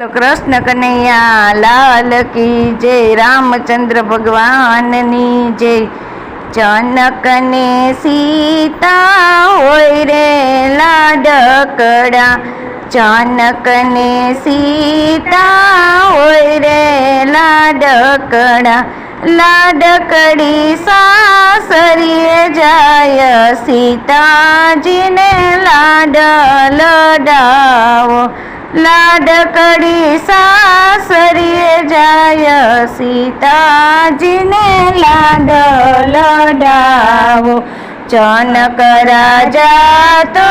કૃષ્ણ કનૈયા, લાલ કી જય, રામચંદ્ર ભગવાનની જય. જનકને સીતા હોય રે લાડકડા. જનકને સીતા હોય રે લાડકડા. લાડકડી સાસરીએ જાય, સીતાજીને લાડ લડાવો. લાડકડી સાસરીએ જાય સીતાજીને લાડ લડાવો ચનક રાજા તો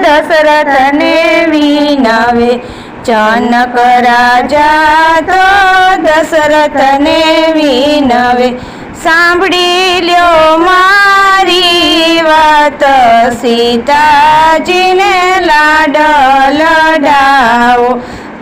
દશરથને વિનાવે ચનક રાજા તો દશરથને વિનવે સાંભળી લ્યો મારી વાત. સીતાજીને લાડ લડાવો.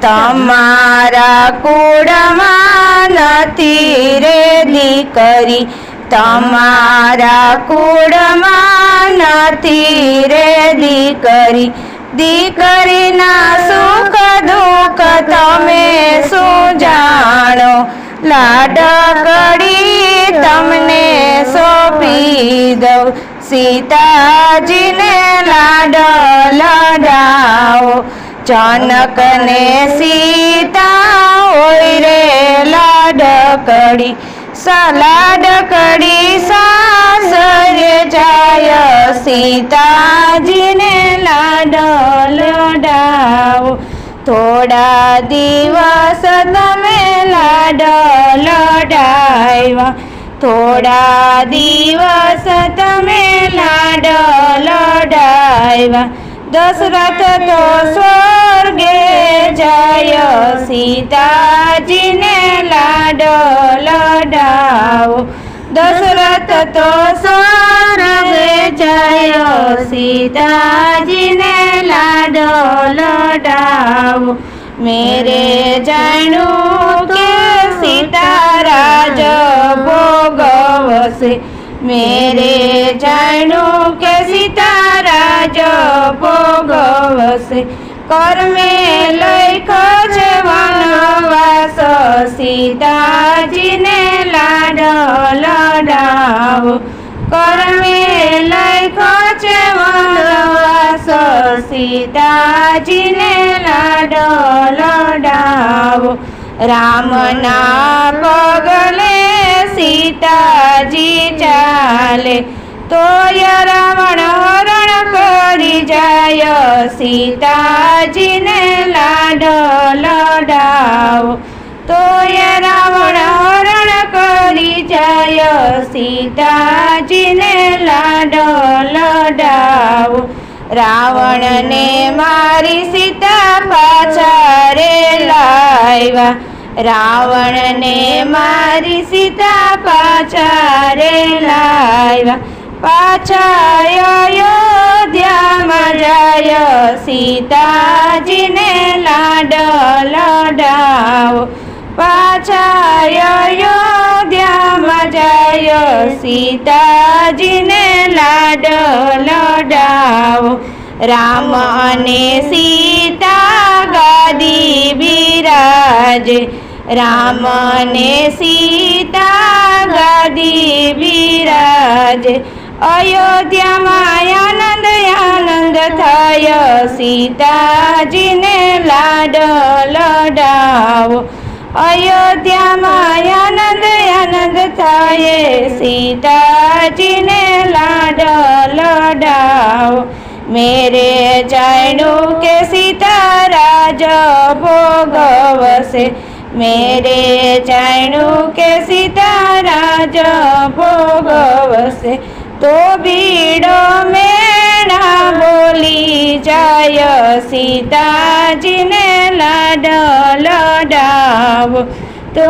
તમારા કુળમાં નથી રે દીકરી તમારા કુળમાં નથી રે દીકરી દીકરીના સુખ દુઃખ તમે શું જાણો? લાડ લાડકડી તમને સોંપી દઉં. સીતાજીને લાડ લડાવો. ચાનકને સીતા હોય રે લાડકડી સલાડકડી સાસરે જાય. સીતાજીને લાડ લડાવો. થોડા દિવસ તમે લાડ લડાવ્યા. થોડા દિવસ તમે લાડ લડાવ્યા દશરથ તો સ્વર્ગે જય, સીતાજીને લાડ લડાવો. દશરથ તો સ્વર્ગે જય, સીતાજીને લાડ લડાવો. મેરે જાણું કે સીતારાજ ભોગવશે. મેરે જાણું કે સીતારાજ ભોગવશે. કર્મે લખ છે વનવાસ. સીતાજીને લાડ લડાવો. કર્મે લખ છે વનવાસ. સીતાજીને લાડ લડાવો. રામના પગલે સીતાજી ચાલે. તોય રાવણ હરણ કરી જાય, સીતાજીને લાડ લડાવો. તોય રાવણ હરણ કરી જાય, સીતાજીને લાડ રાવણને મારી સીતા પાછા રે લાવ્યા. રાવણને મારી સીતા પાછા રે લાવ્યા. પાછા અયોધ્યામાં જાય. સીતાજીને લાડ લડાવો. પાછા અયોધ્યામાં જયો સીતાજીને લાડ લડાવો. રામ અને સીતા ગાદી બિરાજે રામ અને સીતા ગાદી બિરાજે અયોધ્યામાં આનંદ આનંદ થયો. સીતાજીને લાડ લડાવો. અયોધ્યામાં આનંદ આનંદ થાય. સીતાજીને લાડ લડાવ. મેરે જાણ્યું કે સીતારાજ ભોગવશે. મેરે જાણ્યું કે સીતારાજ ભોગવશે. તો બીડો મેણા બોલી જાય સીતાજીને લાડ લડાવ. તો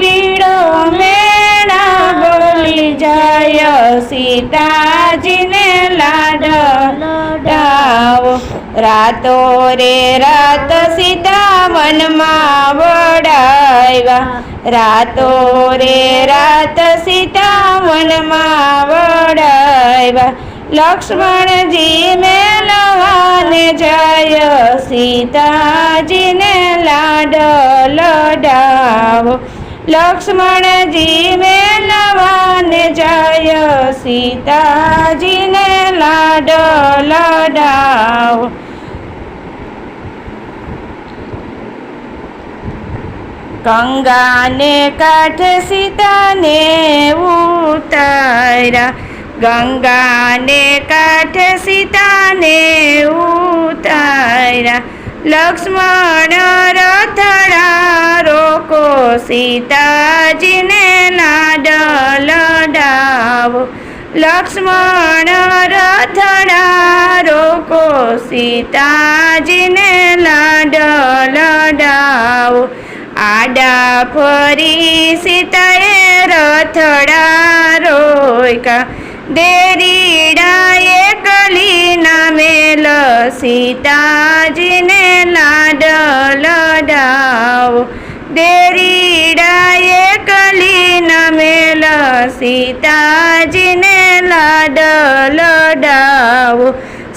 બીડો મેળા બોલી જાય સીતાજીને લાડ લડાવ. રાતો રે રાત સીતા વનમાં વડાવ્યા રાતો રે રાત સીતા વનમાં વડાવ્યા લક્ષ્મણજી મેલવાને જાય સીતાજીને લાડ લડાવો. લક્ષ્મણજી મેલવાને જાય સીતાજીને લાડ લડાવો. ગંગાને કાંઠે સીતાને ઉતાર્યા. ગંગાને કાંઠે સીતાને ઉતાર્યા. લક્ષ્મણ રથડા રોકો, સીતાજીને લાડ લડાવો. લક્ષ્મણ રથડા રોકો, સીતાજીને લાડ લડાવો. આડા ફરી સીતાએ રથડા રોયકા દેરીડાએ કલીના મેલ સીતાજીને લાડ લડાવ. દેરીડાએ કલીના મેલ સીતાજીને લાડ લડાવ.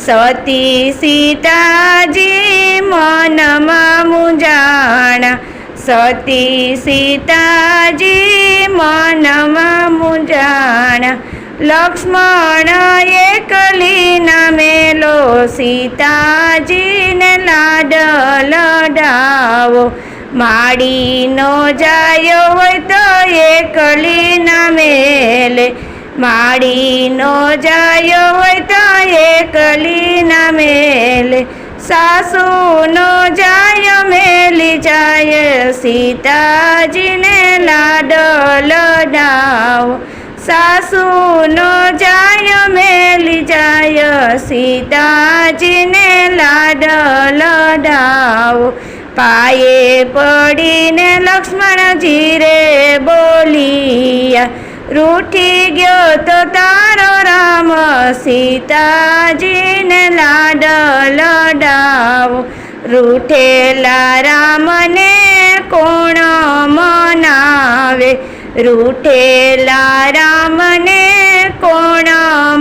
સતી સીતાજી મનમાં મુંજાણા સતી સીતાજી મનમાં મુંજાણા લક્ષ્મણ કલીના મેલો સીતાજીને લાડ લડાવો. માડીનો જાયો હોય તો એકલીના મેલે. માડીનો જાયો હોય તો કલીના મેલે. સાસુનો જાય મેલી જાય, સીતાજીને લાડ લડાવો. સાસુનો જાય, મેલી જાય, સીતાજીને લાડ લડાવો. પાયે પડીને લક્ષ્મણજી રે બોલિયા. રૂઠી ગયો તો તારો રામ, સીતાજીને લાડ લડાવો. રૂઠેલા રામને કોણ મનાવે? રૂઠેલા રામને કોણ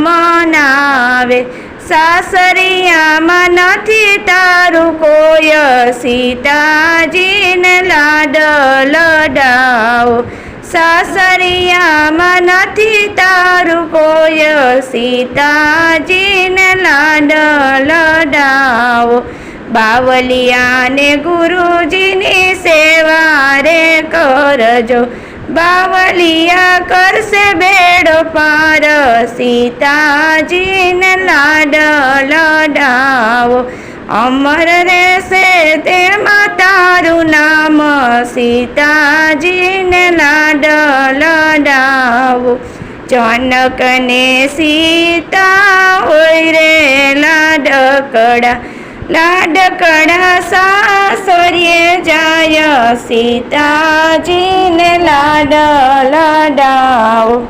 મનાવે સાસરિયામાં નથી તારું કોય સીતાજીને લાડ લડાવો. સાસરિયામાં નથી તારું કોય સીતાજીને લાડ લડાવો. બાવલિયાને ગુરુજીની સેવા રે કરજો. બાવલિયા કરશે બેડો પાર, સીતાજીને લાડ લડાવો. અમર રહેશે તેમાં તારું નામ, સીતાજીને લાડ લડાવો. જનકને સીતા હોય રે લાડકડા લાડકડા સાસરીએ જાય સીતાજીને લાડ લડાવો